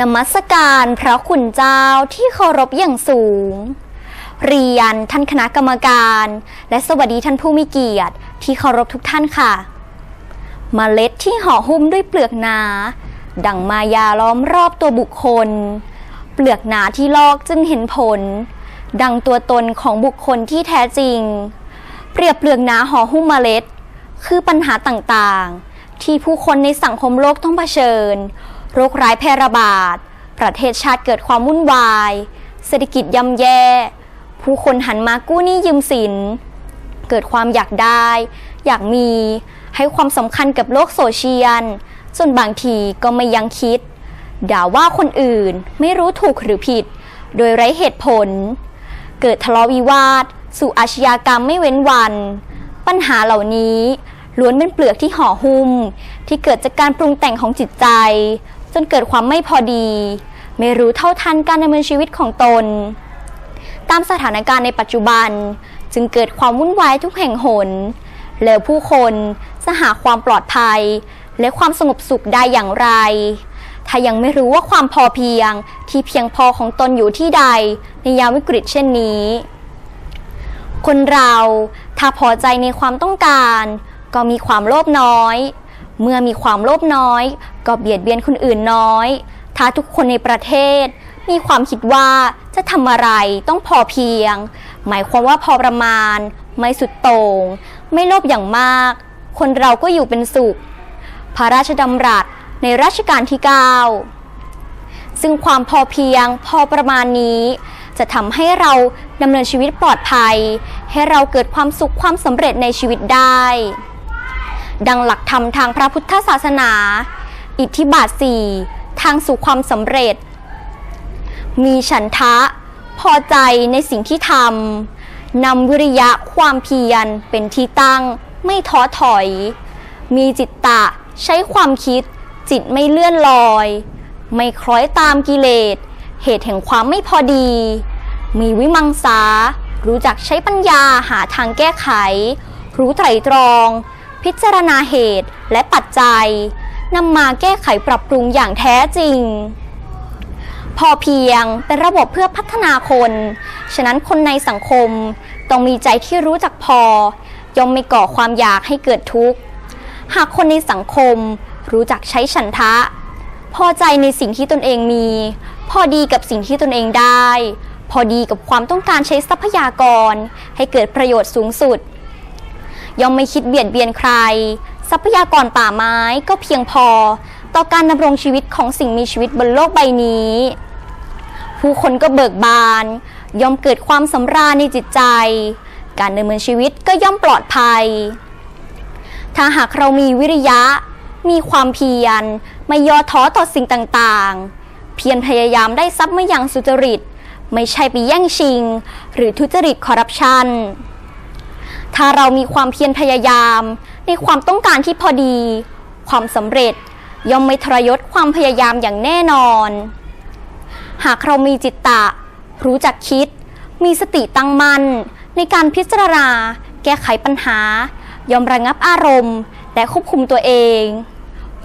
นมัสการพระคุณเจ้าที่เคารพอย่างสูง เรียนท่านคณะกรรมการ และสวัสดีท่านผู้มีเกียรติที่เคารพทุกท่านค่ะเมล็ดที่ห่อหุ้มด้วยเปลือกหนา ดังมายาล้อมรอบตัวบุคคล เปลือกหนาที่ลอกจึงเห็นผล ดังตัวตนของบุคคลที่แท้จริง เปรียบเปลือกหนาห่อหุ้มเมล็ด คือปัญหาต่างๆ ที่ผู้คนในสังคมโลกต้องเผชิญ โรคร้ายแพร่ระบาด ประเทศชาติเกิดความวุ่นวาย เศรษฐกิจย่ำแย่ ผู้คนหันมากู้หนี้ยืมสิน เกิดความอยากได้ อยากมี ให้ความสำคัญกับโลกโซเชียลจนบางทีก็ไม่ยังคิด ด่าว่าคนอื่นไม่รู้ถูกหรือผิด โดยไร้เหตุผล เกิดทะเลาะวิวาท สู่อาชญากรรมไม่เว้นวัน ปัญหาเหล่านี้ล้วนเป็นเปลือกที่ห่อหุ้ม ที่เกิดจากการปรุงแต่งของจิตใจ จนเกิดความไม่พอดี ไม่รู้เท่าทันการดำเนินชีวิตของตน ตามสถานการณ์ในปัจจุบันจึงเกิดความวุ่นวายทุกแห่งหน แล้วผู้คนจะหาความปลอดภัย และความสงบสุขได้อย่างไร ถ้ายังไม่รู้ว่าความพอเพียงที่เพียงพอของตนอยู่ที่ใด ในยามวิกฤตเช่นนี้ คนเราถ้าพอใจในความต้องการ ก็มีความโลภน้อย เมื่อมีความโลภน้อย ก็เบียดเบียนคนอื่นน้อย ถ้าทุกคนในประเทศ มีความคิดว่าจะทำอะไรต้องพอเพียง หมายความว่าพอประมาณ ไม่สุดโต่งไม่โลภอย่างมาก คนเราก็อยู่เป็นสุข พระราชดำรัสในรัชกาลที่ 9 ซึ่งความพอเพียงพอประมาณนี้ จะทำให้เราดำเนินชีวิตปลอดภัย ให้เราเกิดความสุขความสำเร็จในชีวิตได้ ดังหลักธรรมทางพระพุทธศาสนา อิทธิบาทสี่ทางสู่ความสำเร็จ มีฉันทะ พอใจในสิ่งที่ทำนำวิริยะความเพียรเป็นที่ตั้ง ไม่ท้อถอย มีจิตตะใช้ความคิด จิตไม่เลื่อนลอย ไม่คล้อยตามกิเลส เหตุแห่งความไม่พอดี มีวิมังสารู้จักใช้ปัญญาหาทางแก้ไข รู้ไตรตรอง พิจารณาเหตุและปัจจัยนำมาแก้ไขปรับปรุงอย่างแท้จริง พอเพียงเป็นระบบเพื่อพัฒนาคน ฉะนั้นคนในสังคมต้องมีใจที่รู้จักพอ ย่อมไม่ก่อความอยากให้เกิดทุกข์ หากคนในสังคมรู้จักใช้ฉันทะ พอใจในสิ่งที่ตนเองมี พอดีกับสิ่งที่ตนเองได้ พอดีกับความต้องการใช้ทรัพยากร ให้เกิดประโยชน์สูงสุด ย่อมไม่คิดเบียดเบียนใคร ทรัพยากรป่าไม้ก็เพียงพอ ต่อการดำรงชีวิตของสิ่งมีชีวิตบนโลกใบนี้ ผู้คนก็เบิกบาน ย่อมเกิดความสำราญในจิตใจ การดำเนินชีวิตก็ย่อมปลอดภัย ถ้าหากเรามีวิริยะ มีความเพียร ไม่ย่อท้อต่อสิ่งต่างๆ เพียรพยายามได้ทรัพย์มาอย่างสุจริต ไม่ใช่ไปแย่งชิง หรือทุจริตคอร์รัปชัน ถ้าเรามีความเพียรพยายาม ในความต้องการที่พอดี ความสำเร็จย่อมไม่ทรยศความพยายามอย่างแน่นอน หากเรามีจิตตะ รู้จักคิด มีสติตั้งมั่นในการพิจารณา แก้ไขปัญหา ยอมระงับอารมณ์ และควบคุมตัวเอง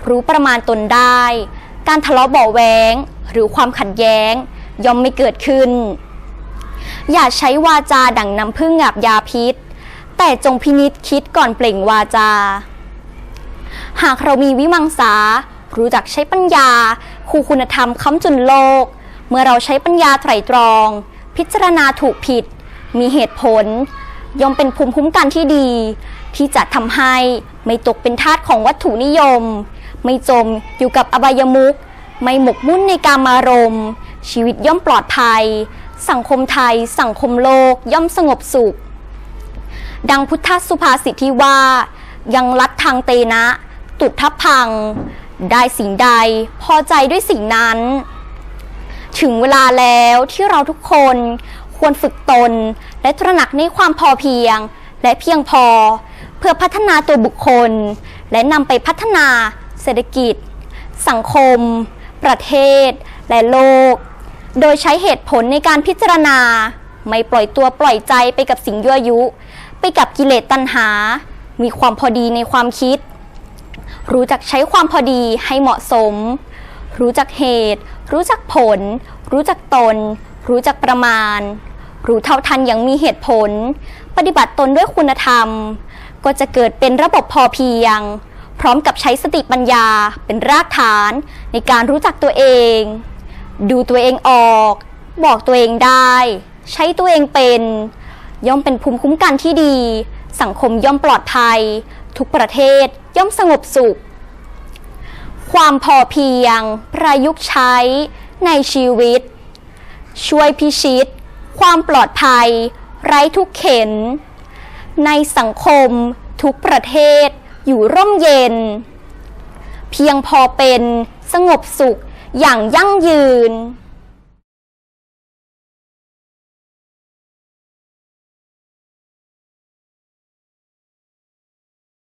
รู้ประมาณตนได้ การทะเลาะเบาะแวงหรือความขัดแย้ง ย่อมไม่เกิดขึ้น อย่าใช้วาจาดั่งน้ำพึ่งงับยาพิษ แต่จงพินิษคิดก่อนเปล่งวาจา หากเรามีวิมังสา รู้จักใช้ปัญญา คูคุณธรรมค้ำจุนโลก เมื่อเราใช้ปัญญาไตรตรอง พิจารณาถูกผิด มีเหตุผล ย่อมเป็นภูมิคุ้มกันที่ดี ที่จะทำให้ไม่ตกเป็นทาสของวัตถุนิยม ไม่จมอยู่กับอบายมุขไม่หมกมุ่นในการมารมณ์ชีวิตย่อมปลอดภัย สังคมไทย สังคมโลกย่อมสงบสุข ดังพุทธสุภาษิตที่ว่า ยังลัดทางเตนะ ตุทับพัง ได้สิ่งใด พอใจด้วยสิ่งนั้น ถึงเวลาแล้วที่เราทุกคนควรฝึกตน และตระหนักในความพอเพียง และเพียงพอ เพื่อพัฒนาตัวบุคคล และนำไปพัฒนาเศรษฐกิจ สังคม ประเทศ และโลก โดยใช้เหตุผลในการพิจารณา ไม่ปล่อยตัวปล่อยใจไปกับสิ่งยั่วยุ ไปกับกิเลสตัณหา มีความพอดีในความคิด รู้จักใช้ความพอดีให้เหมาะสม รู้จักเหตุ รู้จักผล รู้จักตน รู้จักประมาณ รู้เท่าทันอย่างมีเหตุผล ปฏิบัติตนด้วยคุณธรรม ก็จะเกิดเป็นระบบพอเพียง พร้อมกับใช้สติปัญญาเป็นรากฐานในการรู้จักตัวเอง ดูตัวเองออก บอกตัวเองได้ ใช้ตัวเองเป็น ย่อมเป็นภูมิคุ้มกันที่ดี สังคมย่อมปลอดภัย ทุกประเทศย่อมสงบสุข ความพอเพียง ประยุกต์ใช้ในชีวิต ช่วยพิชิต ความปลอดภัย ไร้ทุกเข็น ในสังคมทุกประเทศอยู่ร่มเย็น เพียงพอเป็นสงบสุขอย่างยั่งยืน